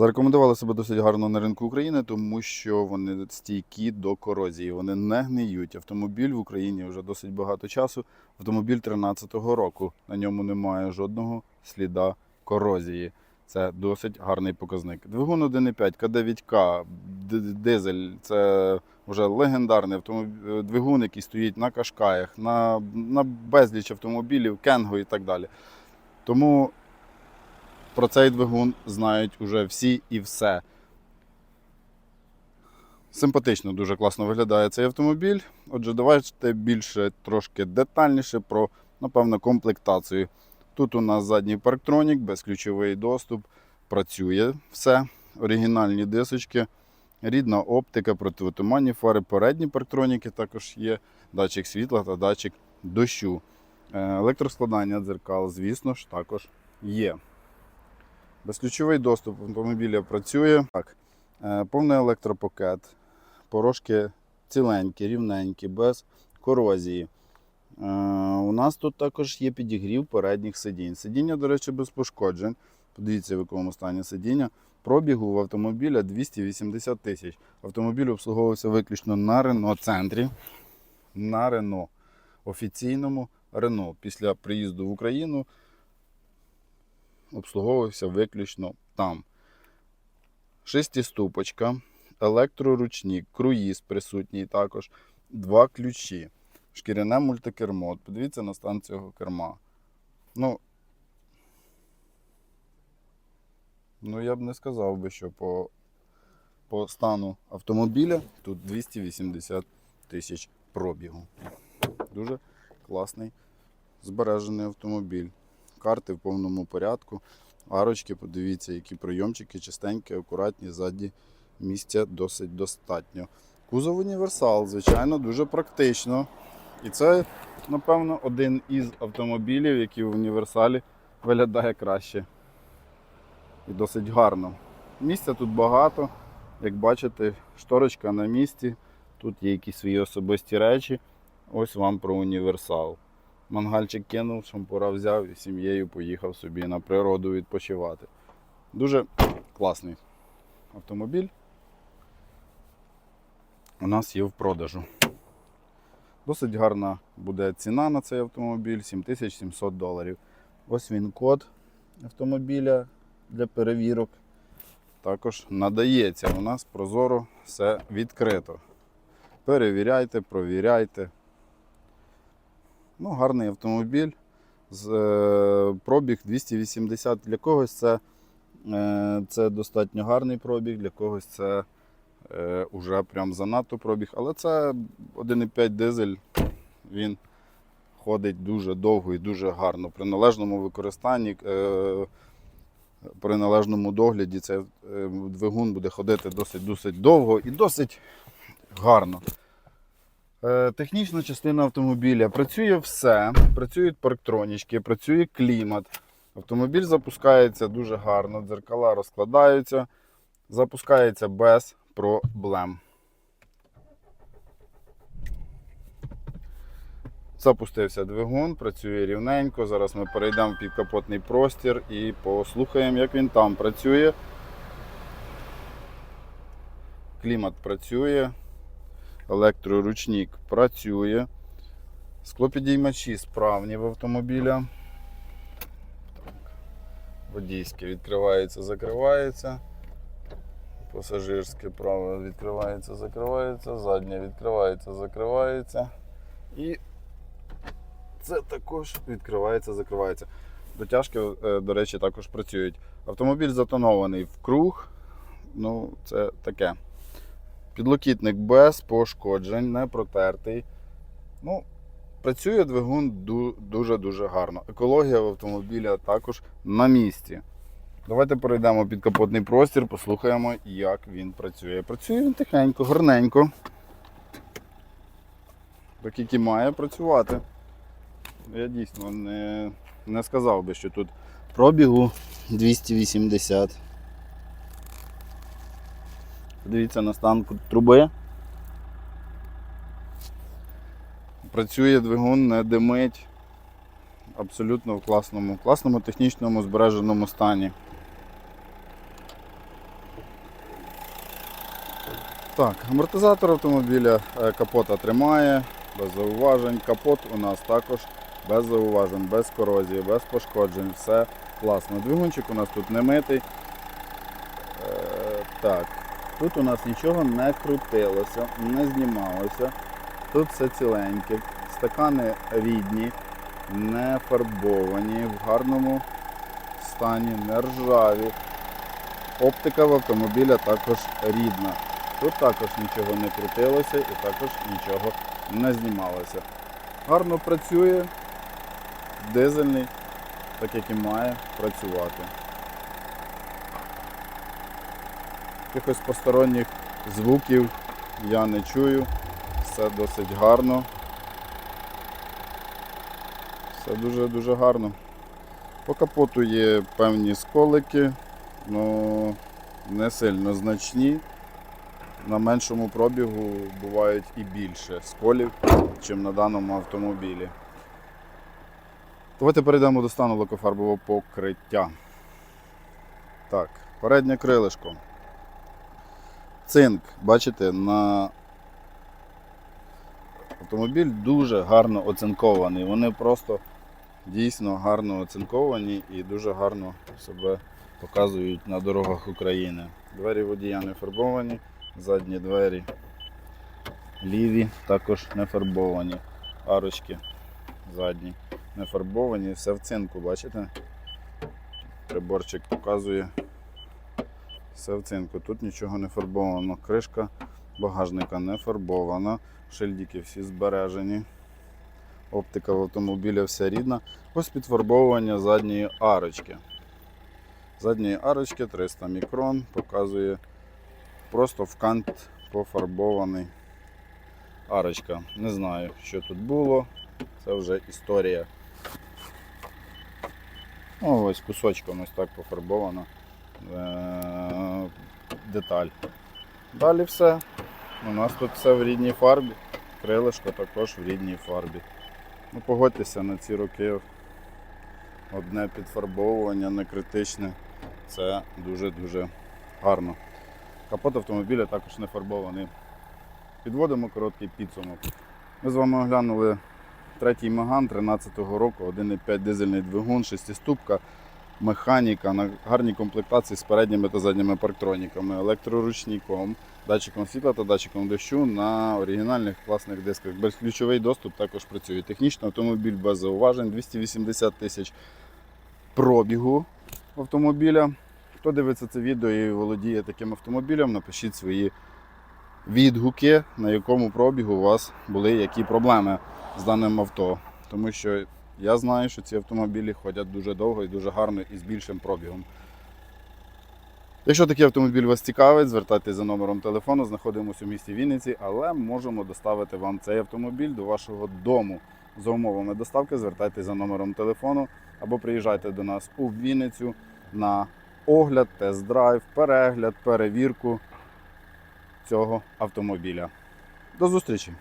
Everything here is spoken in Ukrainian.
Зарекомендували себе досить гарно на ринку України, тому що вони стійкі до корозії, вони не гниють. Автомобіль в Україні вже досить багато часу. Автомобіль 13-го року. На ньому немає жодного сліда корозії. Це досить гарний показник. Двигун 1.5 К9К, дизель це вже легендарний автомобіль, двигун, який стоїть на кашкаях, на, на безліч автомобілів, Кенго і так далі. Тому про цей двигун знають уже всі і все. Симпатично, дуже класно виглядає цей автомобіль. Отже, давайте більше трошки детальніше про, напевно, комплектацію. Тут у нас задній парктронік, безключовий доступ, працює все. Оригінальні дисочки, рідна оптика, противотуманні фари, передні парктроніки також є, датчик світла та датчик дощу. Е, Електроскладання дзеркал, звісно ж, також є. Безключовий доступ автомобіля працює. Так, е, повний електропакет, порожки ціленькі, рівненькі, без корозії. Е, У нас тут також є підігрів передніх сидінь. Сидіння, до речі, без пошкоджень. Подивіться, в якому стані сидіння. Пробігу в автомобіля 280 тисяч. Автомобіль обслуговувався виключно на Рено центрі. На Рено. Офіційному Рено. Після приїзду в Україну обслуговувався виключно там. Шестиступочка, електроручник, круїз присутній також, два ключі, шкіряне мультикермо. Подивіться на стан цього керма. Ну, ну я б не сказав би, що по, по стану автомобіля тут 280 тисяч пробігу. Дуже класний збережений автомобіль. Карти в повному порядку. Арочки, подивіться, які прийомчики чистенькі, акуратні, ззаді місця досить достатньо. Кузов універсал, звичайно, дуже практично. І це, напевно, один із автомобілів, який в універсалі виглядає краще. І досить гарно. Місця тут багато. Як бачите, шторочка на місці. Тут є якісь свої особисті речі. Ось вам про універсал. Мангальчик кинув, шампура взяв і сім'єю поїхав собі на природу відпочивати. Дуже класний автомобіль. У нас є в продажу. Досить гарна буде ціна на цей автомобіль 7700 доларів. Ось він код автомобіля для перевірок. Також надається. У нас прозоро все відкрито. Перевіряйте, провіряйте. Ну, гарний автомобіль. З е, пробіг 280 для когось це, е, це достатньо гарний пробіг, для когось це е, уже прям занадто пробіг. Але це 1,5 дизель, він ходить дуже довго і дуже гарно. При належному використанні, е, при належному догляді цей е, двигун буде ходити досить, досить довго і досить гарно. Е, Технічна частина автомобіля. Працює все. Працюють парктронічки, працює клімат. Автомобіль запускається дуже гарно, дзеркала розкладаються, запускається без проблем. Запустився двигун, працює рівненько. Зараз ми перейдемо в підкапотний простір і послухаємо, як він там працює. Клімат працює. Електроручник працює. Склопідіймачі справні в автомобіля. Водійське відкривається, закривається. Пасажирське право відкривається, закривається, заднє відкривається, закривається. І це також відкривається, закривається. Дотяжки, е, до речі, також працюють. Автомобіль затонований в круг. Ну, це таке. Підлокітник без пошкоджень, не протертий. Ну, працює двигун дуже-дуже гарно. Екологія в автомобіля також на місці. Давайте перейдемо під капотний простір, послухаємо, як він працює. Працює він тихенько, гарненько. Так як і має працювати. Я дійсно не, не сказав би, що тут пробігу 280. Подивіться на стан труби. Працює двигун, не димить. Абсолютно в класному, класному технічному збереженому стані. Так, амортизатор автомобіля е, капота тримає, без зауважень. Капот у нас також без зауважень, без корозії, без пошкоджень. Все класно. Двигунчик у нас тут не митий. Е, так, тут у нас нічого не крутилося, не знімалося. Тут все ціленьке. Стакани рідні, не фарбовані, в гарному стані, не ржаві. Оптика в автомобіля також рідна. Тут також нічого не крутилося і також нічого не знімалося. Гарно працює, дизельний, так як і має працювати. Якихось посторонніх звуків я не чую. Все досить гарно. Все дуже-дуже гарно. По капоту є певні сколики, ну не сильно значні. На меншому пробігу бувають і більше сколів, ніж на даному автомобілі. Давайте перейдемо до стану лакофарбового покриття. Так, переднє крилишко. Цинк, бачите, на автомобіль дуже гарно оцинкований. Вони просто дійсно гарно оцинковані і дуже гарно себе показують на дорогах України. Двері водія не фарбовані, задні двері ліві також не фарбовані. Арочки задні не фарбовані, все в цинку, бачите? Приборчик показує все в цинку. Тут нічого не фарбовано. Кришка багажника не фарбована. Шильдики всі збережені. Оптика в автомобіля вся рідна. Ось підфарбовування задньої арочки. Задньої арочки 300 мікрон показує просто в кант пофарбований арочка. Не знаю, що тут було. Це вже історія. О, ось кусочком ось так пофарбована е- деталь. Далі все. У нас тут все в рідній фарбі. Крилишко також в рідній фарбі. Ну, погодьтеся на ці роки. Одне підфарбовування не критичне. Це дуже-дуже гарно. Капот автомобіля також не фарбований. Підводимо короткий підсумок. Ми з вами оглянули третій Меган 13-го року, 1,5 дизельний двигун, шестиступка, механіка на гарній комплектації з передніми та задніми парктроніками, електроручником, датчиком світла та датчиком дощу на оригінальних класних дисках. Безключовий доступ також працює. Технічно автомобіль без зауважень, 280 тисяч пробігу автомобіля. Хто дивиться це відео і володіє таким автомобілем, напишіть свої відгуки, на якому пробігу у вас були які проблеми з даним авто. Тому що я знаю, що ці автомобілі ходять дуже довго і дуже гарно і з більшим пробігом. Якщо такий автомобіль вас цікавить, звертайтеся за номером телефону, знаходимося у місті Вінниці, але можемо доставити вам цей автомобіль до вашого дому. За умовами доставки звертайтеся за номером телефону або приїжджайте до нас у Вінницю на огляд, тест-драйв, перегляд, перевірку цього автомобіля. До зустрічі!